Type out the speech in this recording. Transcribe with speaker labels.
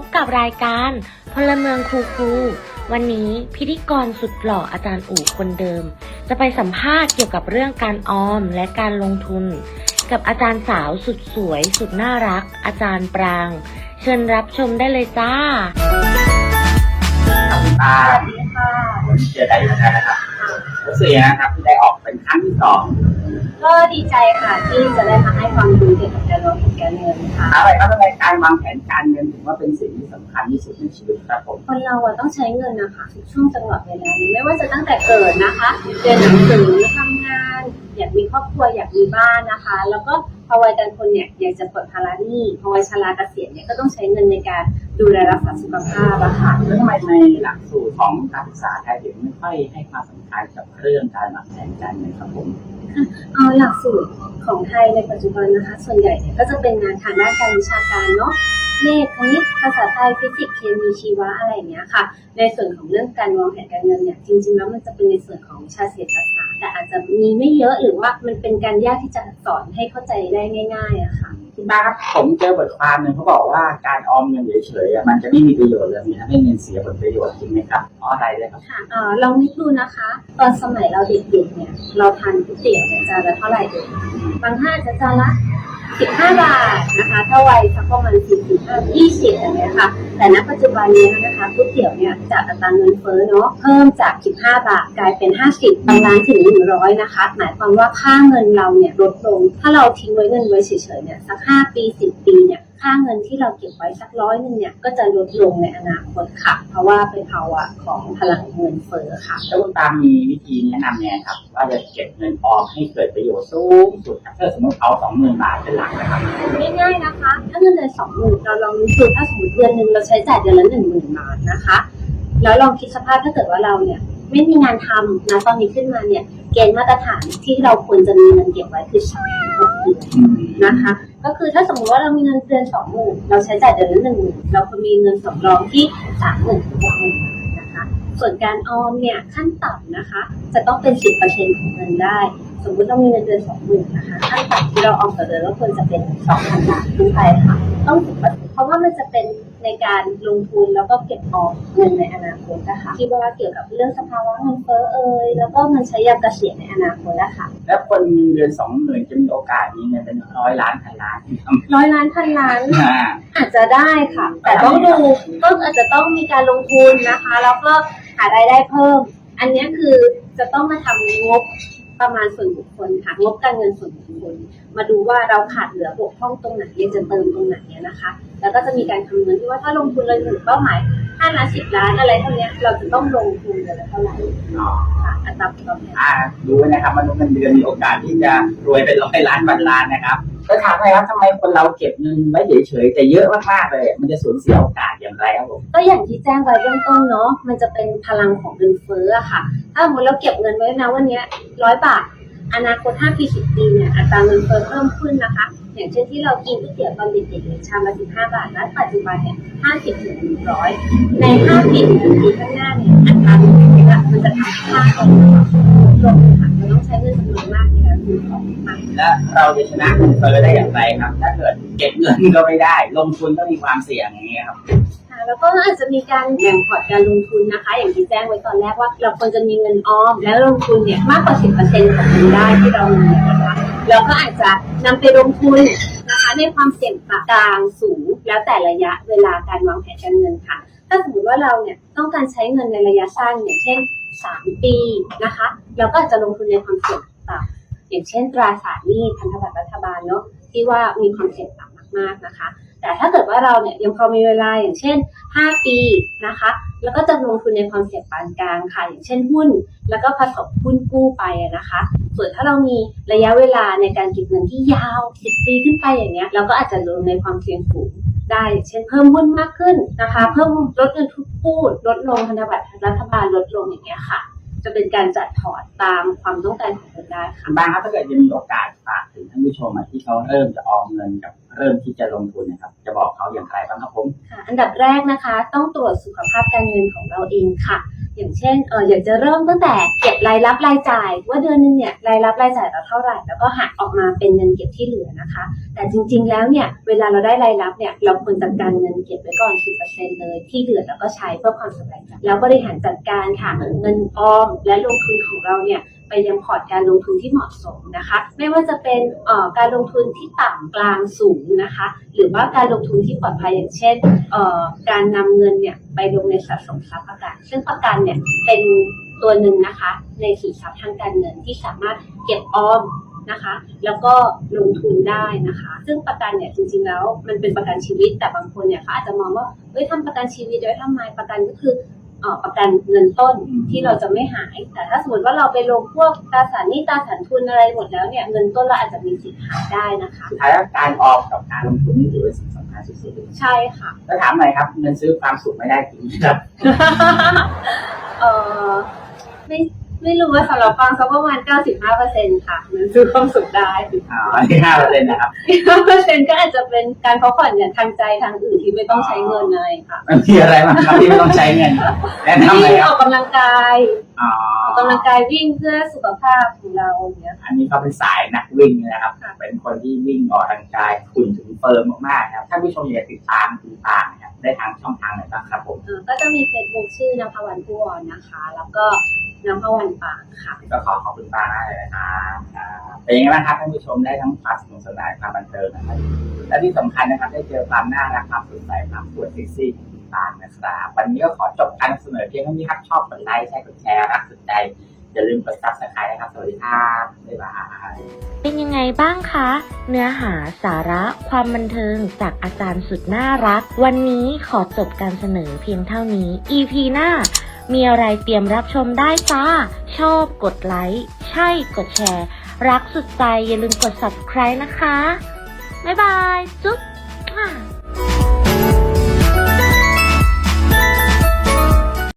Speaker 1: บกับรายการพลเมืองครูครูวันนี้พิธีกรสุดหล่ออาจารย์อู่คนเดิม จะไปสัมภาษณ์เกี่ยวกับเรื่องการออมและการลงทุน กับอาจารย์สาวสุดสวย สุดน่ารัก อาจารย์ปราง เชิญรับชมได้เลยจ้า
Speaker 2: คุณตา
Speaker 3: สวัสดีค่ะ
Speaker 2: วันนี้เจอกันอีกแล้วนะครับรู้สึกยังไงครับที่ได้ออกเป็นครั้งที่สอง
Speaker 3: ก็ดีใจค่ะที่จะได้มาให้ความรู้เกี่ยวกับการวางแผนการเงินค่ะ
Speaker 2: อะไรครับทำไมการวางแผนการเงินถือว่าเป็นสิ่งที่สำคัญที่สุดในชีวิตครับผม
Speaker 3: คนเราอะต้องใช้เงินนะคะทุกช่วงจังหวะเวลานี้ไม่ว่าจะตั้งแต่เกิดนะคะเรียนหนังสือทำงาน อยากมีครอบครัวอยากมีบ้านนะคะ แล้วก็พอวัยกลางคนเนี่ยอยากจะปลดภาระหนี้พอวัยชราเกษียณเนี่ยก็ต้องใช้เงินในการดูแลรักษาสุขภาพอะค่ะ
Speaker 2: แล้วทำไมในหลักสูตรของการศึกษาไทยถึงไม่ค่อยให้ความสำคัญกับเรื่องการวางแผนการเงินครับผม
Speaker 3: เอาหลักสูตรของไทยในปัจจุบันนะคะ ส่วนใหญ่เนี่ยก็จะเป็นงานทางด้านการวิชาการเนาะเลขคณิตภาษาไทยฟิสิกส์เคมีชีวะอะไรอย่างเงี้ยค่ะ ในส่วนของเรื่องการวางแผนการเงินเนี่ยจริงๆแล้วมันจะเป็นในส่วนของวิชาเศรษฐศาสตร์แต่อาจจะมีไม่เยอะหรือว่ามันเป็นการยากที่จะสอนให้เข้าใจได้ง่ายๆอะค่ะ
Speaker 2: คุณป้าครับผมเจอบทความหนึ่งเขาบอกว่าการออมเงินเฉยๆอะมันจะไม่มีประโยชน์เลยมีทำให้เงินเสียผลประโยชน์จริงไหมครับเพราะอะไรเลยครับ
Speaker 3: ค่ะเอ่อลองนึกดูนะคะ ตอนสมัยเราเด็กๆเนี่ยเราทานก๋วยเตี๋ยวเนี่ยจานละเท่าไหร่เองบางท่านจะจานละ15บาทนะคะถ้าวัยสักประมาณ10ถึง20อย่างเงี้ยค่ะ แต่ณปัจจุบันนี้นะคะก๋วยเตี๋ยวเนี่ยจากอัตราเงินเฟ้อเนาะเพิ่มจาก15บาทกลายเป็น50บางร้านถึงหนึ่งร้อยนะคะหมายความว่าค่าเงินเราเนี่ยลดลง ถ้าเราทิ้งไว้เงินไว้เฉยๆเนี่ยสัก5ปี10ปีเนี่ย ค่าเงินที่เราเก็บไว้สักร้อยหนึงเนี่ยก็จะลดลงในอนาคตค่ะ เพราะว่าเป็นภาวะของพลังเงินเฟ้อค่ะ
Speaker 2: แล้วคุณตามีวิธีแนะนำยังไงครับ ว่าจะเก็บเงินออมให้เกิดประโยชน์สูงสุดครับถ้าสมมติเอาสองหมื่นบาทเป็นหลักนะครับ
Speaker 3: ง่ายๆนะคะ ถ้าเงินเดือนสองหมื่นเราลองนึกดูถ้าสมมติเดือนหนึ่งเราใช้จ่ายเดือนละหนึ่งหมื่นบาทนะคะ แล้วลองคิดสภาพถ้าเกิดว่าเราเนี่ยไม่มีงานทำนะตอนนี้ขึ้นมาเนี่ยเกณฑ์มาตรฐานที่เราควรจะมีเงินเก็บไว้คือสามถึงหกเดือนนะคะ ก็คือถ้าสมมติว่าเรามีเงินเดือนสองหมื่นเราใช้จ่ายเดือนละหนึ่งหมื่นเราควรมีเงินสำรองที่สามหมื่นถึงหกหมื่นนะคะ ส่วนการออมเนี่ยขั้นต่ำนะคะ จะต้องเป็นสิบเปอร์เซ็นของเงินได้ สมมติเรามีเงินเดือนสองหมื่นนะคะขั้นต่ำที่เราออมต่อเดือนก็ควรจะเป็นสองพันบาทขึ้นไปค่ะ ต้องสิบเปอร์เซ็นเพราะว่ามันจะเป็นในการลงทุนแล้วก็เก็บออมเงินในอนาคตนะคะที่ว่าเกี่ยวกับเรื่องสภาวะเงินเฟ้อเอ่ยแล้วก็เงินใช้ยามเกษียณในอนาคตนะคะ
Speaker 2: แล้วคนมีเดือนสองหมื่นจะมีโอกาสมีเงินเป็นร้อยล้านพันล้านที่ทำ
Speaker 3: ร้อยล้านพันล้าน
Speaker 2: อ่า
Speaker 3: อาจจะได้ค่ะ แต่ต้องดูก็อาจจะต้องมีการลงทุนนะคะ แล้วก็หารายได้เพิ่ม อันเนี้ยคือจะต้องมาทำงบ ประมาณส่วนบุคคลค่ะงบการเงินส่วนบุคคล มาดูว่าเราขาดเหลือบกพร่องตรงไหนอยากจะเติมตรงไหนอะนะคะ แล้วก็จะมีการคำนวณที่ว่าถ้าลงทุนเลยถึงเป้าหมาย5ล้าน10ล้านอะไรเท่าเนี้ยเราจะต้องลงทุนเดือนละเท่าไหร่
Speaker 2: อ๋อ
Speaker 3: ค่ะอัตราผลตอบแทน
Speaker 2: อ่าดูไว้นะครับมนุษย์เงินเดือนมีโอกาสที่จะรวยเป็นร้อยล้านพันล้านนะครับก็ถามเลยครับทำไมคนเราเก็บเงินไว้เฉยๆแต่เยอะมากๆเลย มันจะสูญเสียโอกาสอย่างไรครับผม
Speaker 3: ก็อย่างที่แจ้งไว้เบื้องต้นเนาะมันจะเป็นพลังของเงินเฟ้ออะค่ะ ถ้าสมมติเราเก็บเงินไว้นะวันนี้ร้อยบาท อนาคต5ปี10ปีเนี่ยอัตราเงินเฟ้อเพิ่มขึ้นนะคะ อย่างเช่นที่เรากินก๋วยเตี๋ยวตอนเด็กๆชามละ15บาทแล้วปัจจุบันเนี่ย50ถึง100ใน5ปีถึง10ปีข้างหน้าเนี่ยอัตราเงินเฟ้อมันจะทำให้ค่าเงินลดลงค่ะเราต้องใช้เงินจำนวนมากในการซื้อของมา
Speaker 2: และเราจะชนะเงินเฟ้อได้อย่างไรครับ ถ้าเกิดเก็บเงินก็ไม่ได้ ลงทุนก็มีความเสี่ยงอย่างนี้ยครับ
Speaker 3: แล้วก็อาจจะมีการแบ่งพอร์ตการลงทุนนะคะ อย่างที่แจ้งไว้ตอนแรกว่า เราควรจะมีเงินออม และลงทุนเนี่ยมากกว่า 10%ของเงินได้ที่เรามีนะคะแล้วก็อาจจะนำไปลงทุนนะคะในความเสี่ยงต่ำกลางสูง แล้วแต่ระยะเวลาการวางแผนการเงินค่ะ ถ้าสมมติว่าเราเนี่ยต้องการใช้เงินในระยะสั้นอย่างเช่น 3 ปีนะคะเราก็อาจจะลงทุนในความเสี่ยงต่ำอย่างเช่น ตราสารหนี้พันธบัตรรัฐบาลเนาะที่ว่ามีความเสี่ยงต่ำมากๆนะคะ แต่ถ้าเกิดว่าเราเนี่ยยังพอมีเวลาอย่างเช่น 5 ปีนะคะ แล้วก็จะลงทุนในความเสี่ยงปานกลางค่ะ อย่างเช่นหุ้น แล้วก็ผสมหุ้นกู้ไปนะคะ ส่วนถ้าเรามีระยะเวลาในการเก็บเงินที่ยาว 10 ปีขึ้นไปอย่างเงี้ย เราก็อาจจะลงในความเสี่ยงสูงได้อย่างเช่นเพิ่มหุ้นมากขึ้นนะคะ เพิ่มลดเงินทุนกู้ลดลงพันธบัตรรัฐบาลลดลงอย่างเงี้ยค่ะ จะเป็นการจัดพอร์ตตามความต้องการของเราได้ค่ะ
Speaker 2: บ้างครับถ้าเกิดจะมีโอกาสฝากถึงท่านผู้ชมอะที่เขาเริ่มจะออมเงินกับเริ่มที่จะลงทุนนะครับ จะบอกเขาอย่างไรบ้างครับผม
Speaker 3: ค่ะ อันดับแรกนะคะ ต้องตรวจสุขภาพการเงินของเราเองค่ะ อย่างเช่นเอออยากจะเริ่มตั้งแต่เก็บรายรับรายจ่าย ว่าเดือนนึงเนี่ยรายรับรายจ่ายเราเท่าไหร่ แล้วก็หักออกมาเป็นเงินเก็บที่เหลือนะคะ แต่จริง ๆ แล้วเนี่ยเวลาเราได้รายรับเนี่ยเราควรจัดการเงินเก็บไว้ก่อน10%เลยที่เหลือเราก็ใช้เพื่อความสบายใจแล้วบริหารจัดการค่ะเงินออมและลงทุนของเราเนี่ย ยังพอร์ตการลงทุนที่เหมาะสมนะคะ ไม่ว่าจะเป็นออการลงทุนที่ต่ำกลางสูงนะคะ หรือว่าการลงทุนที่ปลอดภัยอย่างเช่นออการนำเงินเนี่ยไปลงในสะสมทรัพย์ประกัน ซึ่งประกันเนี่ยเป็นตัวหนึ่งนะคะ ในสินทรัพย์ทางการเงินที่สามารถเก็บออมนะคะ แล้วก็ลงทุนได้นะคะ ซึ่งประกันเนี่ยจริงๆแล้วมันเป็นประกันชีวิตแต่บางคนเนี่ยเขาอาจจะมองว่าเฮ้ยทำประกันชีวิตไว้ทำไมประกันก็คือ ประกันเงินต้นที่เราจะไม่หาย แต่ถ้าสมมติว่าเราไปลงพวกตราสารหนี้ตราสารทุนอะไรหมดแล้วเนี่ยเงินต้นเราอาจจะมีสิทธิ์หายได้นะคะ
Speaker 2: สุดท้ายแล้วการออมกับการลงทุนนี่ถือเป็นสิ่งสำคัญสุดๆเลย
Speaker 3: ใช่ค่ะ
Speaker 2: แล้วถามหน่อยครับเงินซื้อความสุขไม่ได้จริงครับ
Speaker 3: เออไม่ ไม่รู้ว่าสำหรับฟังสักประมาณ 95%ค่ะมันซื้อความสุขได้
Speaker 2: อ๋ออันที่ห้าเปอร์เซ็นต์นะครับ
Speaker 3: 5%ก็อาจจะเป็นการพักผ่อนอย่างทางใจทางอื่นที่ไม่ต้องใช้เงินอะไรค่ะ
Speaker 2: มันมีอะไรบ้างครับที่ไม่ต้องใช้เงินแนะนำเลย
Speaker 3: วิ่ง
Speaker 2: ค
Speaker 3: อ
Speaker 2: รับ
Speaker 3: อกกำลังกาย
Speaker 2: อ๋อ
Speaker 3: ออกกำลังกายวิ่งเพื่อสุขภาพของเราอย่างเงี้ยค่ะ
Speaker 2: อันนี้ก็เป็นสายนักวิ่งเลยนะครับ
Speaker 3: ค่ะ
Speaker 2: เป็นคนที่วิ่งออกกำลังกายหุ่นถึงเฟิร์มมากๆนะครับถ้าผู้ชมอยากติดตามคุณปางนะครับได้ทางช่องทางไหนบ้างครับผม
Speaker 3: เอ่อก็จะมีเฟซบุ๊กชื่อนภวันผู้วอนนะคะ แล้วก็ นภวันปางค่ะ
Speaker 2: ก็ขอขอบคุณปางมากเลยนะครับอ่าเป็นยังไงบ้างครับท่านผู้ชมได้ทั้งความสนุกสนานความบันเทิงนะครับและที่สำคัญนะครับได้เจอความน่ารักความสดใสความสวยเซ็กซี่ของคุณปางนะครับวันนี้ก็ขอจบการนำเสนอเพียงเท่านี้ครับชอบกดไลค์ใช่กดแชร์รักสุดใจอย่าลืมกดซับสไครต์นะครับ สวัสดีครับบ๊ายบาย
Speaker 1: เป็นยังไงบ้างคะ เนื้อหาสาระความบันเทิงจากอาจารย์สุดน่ารัก วันนี้ขอจบการเสนอเพียงเท่านี้ EP หน้า มีอะไรเตรียมรับชมได้จ้า ชอบกดไลค์ ใช่กดแชร์ รักสุดใจอย่าลืมกด subscribe นะคะ บ๊ายบาย จุ๊บ